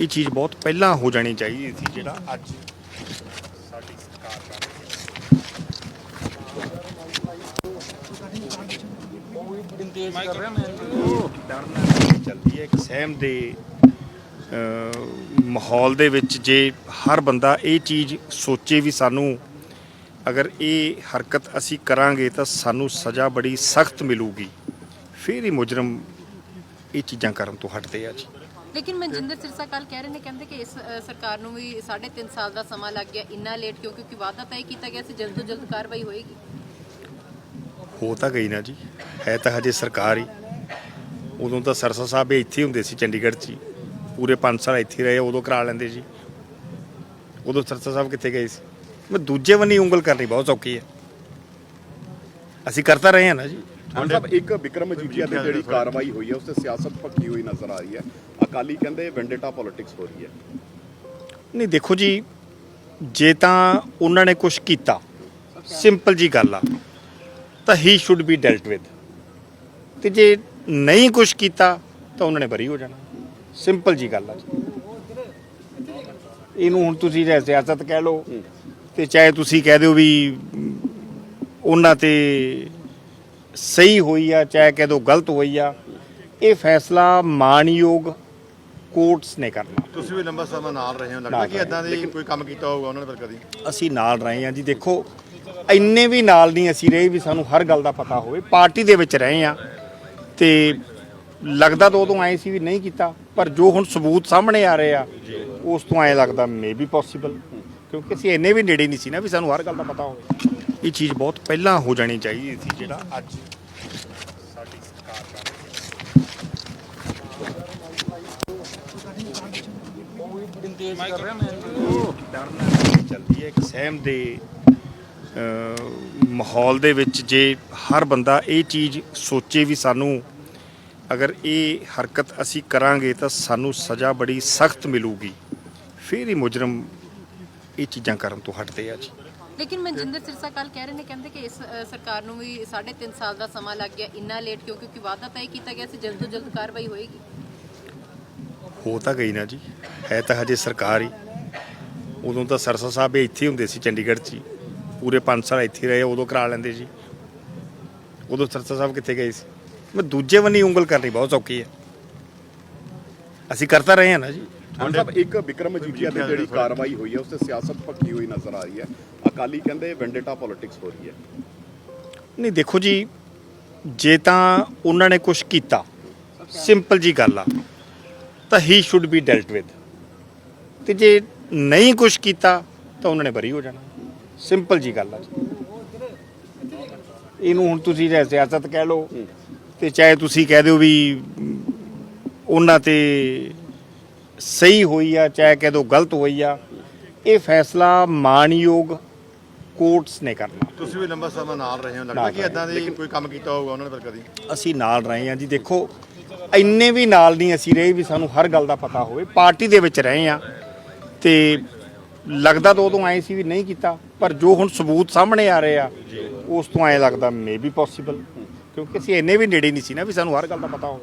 ਇਹ ਚੀਜ਼ ਬਹੁਤ ਪਹਿਲਾਂ ਹੋ ਜਾਣੀ ਚਾਹੀਦੀ ਸੀ ਜਿਹੜਾ ਅੱਜ ਸਾਡੀ ਸਰਕਾਰ ਕਰ ਰਹੀ ਹੈ। ਡਰਨਾ ਨਹੀਂ ਚੱਲਦੀ ਹੈ ਇੱਕ ਸਹਿਮ ਦੇ ਮਾਹੌਲ ਦੇ ਵਿੱਚ ਜੇ ਹਰ ਬੰਦਾ ਇਹ ਚੀਜ਼ ਸੋਚੇ ਵੀ ਸਾਨੂੰ ਅਗਰ ਇਹ ਹਰਕਤ ਅਸੀਂ ਕਰਾਂਗੇ ਤਾਂ ਸਾਨੂੰ ਸਜ਼ਾ ਬੜੀ ਸਖਤ ਮਿਲੂਗੀ। ਫਿਰ ਹੀ ਮੁਜਰਮ ਇਹ ਚੀਜ਼ਾਂ ਕਰਨ ਤੋਂ ਹਟਦੇ ਆ ਜੀ। ਲੇਕਿਨ ਮਨਜਿੰਦਰ ਸਿਰਸਾ ਕੱਲ ਕਹਿ ਰਹੇ ਨੇ ਕਹਿੰਦੇ ਕਿ ਇਸ ਸਰਕਾਰ ਨੂੰ ਵੀ 3.5 ਸਾਲ ਦਾ ਸਮਾਂ ਲੱਗ ਗਿਆ ਇੰਨਾ ਲੇਟ ਕਿਉਂ? ਕਿਉਂਕਿ ਵਾਅਦਾ ਤੈਅ ਕੀਤਾ ਗਿਆ ਸੀ ਜਲਦ ਤੋਂ ਜਲਦ ਕਾਰਵਾਈ ਹੋਏਗੀ। ਹੋ ਤਾਂ ਗਈ ਨਾ ਜੀ। ਹੈ ਤਾਂ ਹਜੇ ਸਰਕਾਰ ਹੀ। ਉਦੋਂ ਤਾਂ ਸਰਸਾ ਸਾਹਿਬ ਇੱਥੇ ਹੁੰਦੇ ਸੀ ਚੰਡੀਗੜ੍ਹ 'ਚ ਪੂਰੇ 5 ਸਾਲ ਇੱਥੇ ਰਹੇ ਉਦੋਂ ਕਰਾ ਲੈਂਦੇ ਜੀ ਉਦੋਂ ਸਰਸਾ ਸਾਹਿਬ ਕਿੱਥੇ ਗਏ ਸੀ? ਮੈਂ ਦੂਜੇ ਬੰਨੀ ਉਂਗਲ ਕਰਨੀ ਬਹੁਤ ਔਖੀ ਹੈ। ਅਸੀਂ ਕਰਤਾ ਰਹੇ ਹਾਂ ਨਾ ਜੀ। ਹਾਂ ਸਾਹਿਬ ਇੱਕ ਵਿਕਰਮ ਮਜੀਠੀਆ ਤੇ ਜਿਹੜੀ ਕਾਰਵਾਈ ਹੋਈ ਹੈ ਉਸ ਤੇ ਸਿਆਸਤ ਪੱਕੀ ਹੋਈ ਨਜ਼ਰ ਆ ਰਹੀ ਹੈ। ਅਕਾਲੀ ਕਹਿੰਦੇ ਵੈਂਡੇਟਾ ਪੋਲਿਟਿਕਸ ਹੋ ਰਹੀ ਹੈ। ਨਹੀਂ ਦੇਖੋ ਜੀ ਜੇ ਤਾਂ ਉਹਨਾਂ ਨੇ ਕੁਝ ਕੀਤਾ ਸਿੰਪਲ ਜੀ ਗੱਲ ਆ ਤਾਂ he should be dealt with ਤੇ ਜੇ ਨਹੀਂ ਕੁਝ ਕੀਤਾ ਤਾਂ ਉਹਨਾਂ ਨੇ ਬਰੀ ਹੋ ਜਾਣਾ। ਸਿੰਪਲ ਜੀ ਗੱਲ ਆ। ਜੀ ਇਹਨੂੰ ਹੁਣ ਤੁਸੀਂ ਜੇ ਸਿਆਸਤ ਕਹਿ ਲਓ ਤੇ ਚਾਹੇ ਤੁਸੀਂ ਕਹਿ ਦਿਓ ਵੀ ਉਹਨਾਂ ਤੇ ਸਹੀ ਹੋਈ ਆ ਚਾਹੇ ਕਹਿ ਦਿਓ ਗਲਤ ਹੋਈ ਆ ਇਹ ਫੈਸਲਾ ਮਾਨਯੋਗ ਕੋਰਟਸ ਨੇ ਕਰਨਾ। ਤੁਸੀਂ ਵੀ ਲੰਬਾ ਸਮਾਂ ਨਾਲ ਰਹੇ ਹੋ ਲੱਗਦਾ ਕਿ ਇਦਾਂ ਦੀ ਕੋਈ ਕੰਮ ਕੀਤਾ ਹੋਊਗਾ ਉਹਨਾਂ ਨੇ ਫਿਰ ਕਦੀ? ਅਸੀਂ ਨਾਲ ਰਹੇ ਹਾਂ ਜੀ ਦੇਖੋ ਇੰਨੇ ਵੀ ਨਾਲ ਨਹੀਂ ਅਸੀਂ ਰਹੇ ਵੀ ਸਾਨੂੰ ਹਰ ਗੱਲ ਦਾ ਪਤਾ ਹੋਵੇ ਪਾਰਟੀ ਦੇ ਵਿੱਚ ਰਹੇ ਹਾਂ ਤੇ ਲੱਗਦਾ ਤਾਂ ਉਦੋਂ ਆਏ ਸੀ ਵੀ ਨਹੀਂ ਕੀਤਾ ਪਰ ਜੋ ਹੁਣ ਸਬੂਤ ਸਾਹਮਣੇ ਆ ਰਹੇ ਆ ਉਸ ਤੋਂ ਐ ਲੱਗਦਾ ਮੇ ਵੀ ਪੋਸੀਬਲ ਕਿਉਂਕਿ ਅਸੀਂ ਇੰਨੇ ਵੀ ਨੇੜੇ ਨਹੀਂ ਸੀ ਨਾ ਵੀ ਸਾਨੂੰ ਹਰ ਗੱਲ ਦਾ ਪਤਾ ਹੋਵੇ। ਇਹ ਚੀਜ਼ ਬਹੁਤ ਪਹਿਲਾਂ ਹੋ ਜਾਣੀ ਚਾਹੀਦੀ ਸੀ ਜਿਹੜਾ ਅੱਜ ਸਾਡੀ ਸਰਕਾਰ ਕਰ ਚੱਲਦੀ ਹੈ ਇੱਕ ਸਹਿਮ ਦੇ ਮਾਹੌਲ ਦੇ ਵਿੱਚ ਜੇ ਹਰ ਬੰਦਾ ਇਹ ਚੀਜ਼ ਸੋਚੇ ਵੀ ਸਾਨੂੰ ਅਗਰ ਇਹ ਹਰਕਤ ਅਸੀਂ ਕਰਾਂਗੇ ਤਾਂ ਸਾਨੂੰ ਸਜ਼ਾ ਬੜੀ ਸਖਤ ਮਿਲੂਗੀ। ਫਿਰ ਹੀ ਮੁਜਰਮ ਇਹ ਚੀਜ਼ਾਂ ਕਰਨ ਤੋਂ ਹਟਦੇ ਆ ਜੀ। ਲੇਕਿਨ ਮਨਜਿੰਦਰ ਸਿਰਸਾ ਕੱਲ ਕਹਿ ਰਹੇ ਨੇ ਕਹਿੰਦੇ ਕਿ ਇਸ ਸਰਕਾਰ ਨੂੰ ਵੀ 3.5 ਸਾਲ ਦਾ ਸਮਾਂ ਲੱਗ ਗਿਆ ਇੰਨਾ ਲੇਟ ਕਿਉਂ? ਕਿਉਂਕਿ ਵਾਅਦਾ ਤੈਅ ਕੀਤਾ ਗਿਆ ਸੀ ਜਲਦ ਤੋਂ ਜਲਦ ਕਾਰਵਾਈ ਹੋਏਗੀ। ਹੋ ਤਾਂ ਗਈ ਨਾ ਜੀ। ਹੈ ਤਾਂ ਹਜੇ ਸਰਕਾਰ ਹੀ। ਉਦੋਂ ਤਾਂ ਸਰਸਾ ਸਾਹਿਬ ਇੱਥੇ ਹੀ ਹੁੰਦੇ ਸੀ ਚੰਡੀਗੜ੍ਹ 'ਚ ਪੂਰੇ 5 ਸਾਲ ਇੱਥੇ ਰਹੇ ਉਦੋਂ ਕਰਾ ਲੈਂਦੇ ਜੀ ਉਦੋਂ ਸਰਸਾ ਸਾਹਿਬ ਕਿੱਥੇ ਗਏ ਸੀ? ਮੈਂ ਦੂਜੇ ਬੰਨੀ ਉਂਗਲ ਕਰਨੀ ਬਹੁਤ ਔਖੀ ਹੈ। ਅਸੀਂ ਕਰਤਾ ਰਹੇ ਹਾਂ ਨਾ ਜੀ। ਹਾਂ ਸਾਹਿਬ ਇੱਕ ਵਿਕਰਮ ਮਜੀਠੀਆ ਤੇ ਜਿਹੜੀ ਕਾਰਵਾਈ ਹੋਈ ਹੈ ਉਸ ਤੇ ਸਿਆਸਤ ਪੱਕੀ ਹੋਈ ਨਜ਼ਰ ਆ ਰਹੀ ਹੈ। ਅਕਾਲੀ ਕਹਿੰਦੇ ਵੈਂਡੇਟਾ ਪੋਲਿਟਿਕਸ ਹੋ ਰਹੀ ਹੈ। ਨਹੀਂ ਦੇਖੋ ਜੀ ਜੇ ਤਾਂ ਉਹਨਾਂ ਨੇ ਕੁਝ ਕੀਤਾ ਸਿੰਪਲ ਜੀ ਗੱਲ ਆ ਤਾਂ he should be dealt with ਤੇ ਜੇ ਨਹੀਂ ਕੁਝ ਕੀਤਾ ਤਾਂ ਉਹਨਾਂ ਨੇ ਬਰੀ ਹੋ ਜਾਣਾ। ਸਿੰਪਲ ਜੀ ਗੱਲ ਆ ਇਹਨੂੰ ਹੁਣ ਤੁਸੀਂ ਜੇ ਸਿਆਸਤ ਕਹਿ ਲਓ ਤੇ ਚਾਹੇ ਤੁਸੀਂ ਕਹਿ ਦਿਓ ਵੀ ਉਹਨਾਂ ਤੇ ਸਹੀ ਹੋਈ ਆ ਚਾਹੇ ਕਹਿ ਦਿਓ ਗਲਤ ਹੋਈ ਆ ਇਹ ਫੈਸਲਾ ਮਾਨਯੋਗ ਕੋਰਟਸ ਨੇ ਕਰਨਾ। ਤੁਸੀਂ ਵੀ ਲੰਬਾ ਸਮਾਂ ਨਾਲ ਰਹੇ ਹੋ ਲੱਗਦਾ ਕਿ ਇਦਾਂ ਦੀ ਕੋਈ ਕੰਮ ਕੀਤਾ ਹੋਊਗਾ ਉਹਨਾਂ ਨੇ ਫਿਰ ਕਦੀ? ਅਸੀਂ ਨਾਲ ਰਹੇ ਹਾਂ ਜੀ। ਦੇਖੋ ਇੰਨੇ ਵੀ ਨਾਲ ਨਹੀਂ ਅਸੀਂ ਰਹੇ ਵੀ ਸਾਨੂੰ ਹਰ ਗੱਲ ਦਾ ਪਤਾ ਹੋਵੇ। ਪਾਰਟੀ ਦੇ ਵਿੱਚ ਰਹੇ ਹਾਂ ਤੇ ਲੱਗਦਾ ਤਾਂ ਉਦੋਂ ਆਏ ਸੀ ਵੀ ਨਹੀਂ ਕੀਤਾ ਪਰ ਜੋ ਹੁਣ ਸਬੂਤ ਸਾਹਮਣੇ ਆ ਰਹੇ ਆ ਉਸ ਤੋਂ ਐ ਲੱਗਦਾ ਮੇ ਵੀ ਪੋਸੀਬਲ ਕਿਉਂਕਿ ਅਸੀਂ ਇੰਨੇ ਵੀ ਨੇੜੇ ਨਹੀਂ ਸੀ ਨਾ ਵੀ ਸਾਨੂੰ ਹਰ ਗੱਲ ਦਾ ਪਤਾ ਹੋਵੇ।